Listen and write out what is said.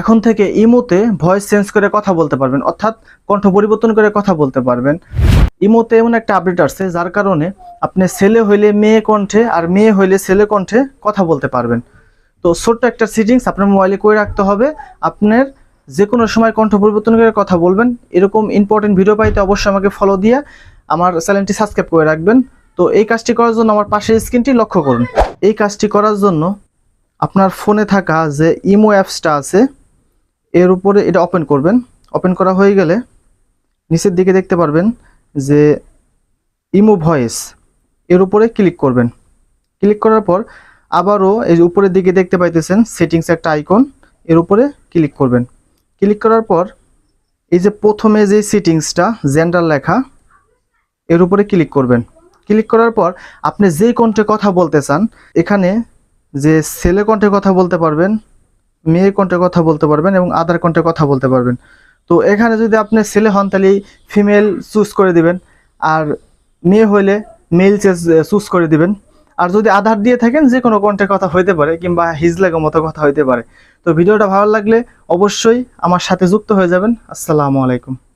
এখন থেকে ইমোতে ভয়েস চেঞ্জ করে কথা বলতে পারবেন, অর্থাৎ কণ্ঠ পরিবর্তন করে কথা বলতে পারবেন। ইমোতে এমন একটা আপডেট আসছে, যার কারণে আপনি ছেলে হইলে মেয়ে কণ্ঠে আর মেয়ে হইলে ছেলে কণ্ঠে কথা বলতে পারবেন। তো ছোট্ট একটা সিটিংস আপনার মোবাইলে করে রাখতে হবে। আপনার যে কোনো সময় কণ্ঠ পরিবর্তন করে কথা বলবেন। এরকম ইম্পর্টেন্ট ভিডিও পাইতে অবশ্যই আমাকে ফলো দিয়ে আমার চ্যানেলটি সাবস্ক্রাইব করে রাখবেন। তো এই কাজটি করার জন্য আমার পাশের স্ক্রিনটি লক্ষ্য করুন। এই কাজটি করার জন্য আপনার ফোনে থাকা যে ইমো অ্যাপসটা আছে এর উপরে এটা ওপেন করবেন। ওপেন করা হয়ে গেলে নিচের দিকে দেখতে পারবেন যে ইমো ভয়েস এর উপরে ক্লিক করবেন। ক্লিক করার পর আবারও এই উপরের দিকে দেখতে পাইতেছেন সেটিংস একটা আইকন এর উপরে ক্লিক করবেন। ক্লিক করার পর এই যে প্রথমে যে সেটিংসটা জেন্ডার লেখা, এর উপরে ক্লিক করবেন। ক্লিক করার পর আপনি যেই কণ্ঠে কথা বলতে চান, এখানে যে ছেলে কণ্ঠে কথা বলতে পারবেন মেয়ে কণ্ঠে কথা বলতে পারবেন এবং আদার কণ্ঠে কথা বলতে পারবেন। তো এখানে যদি আপনি ছেলে হন, তাহলে ফিমেল চুজ করে দিবেন। আর মেয়ে হইলে মেল চুজ করে দিবেন। আর যদি আধার দিয়ে থাকেন, যে কোনো কণ্ঠে কথা হইতে পারে কিংবা হিজলাগের মতো কথা হইতে পারে। তো ভিডিওটা ভালো লাগলে অবশ্যই আমার সাথে যুক্ত হয়ে যাবেন। আসসালামু আলাইকুম।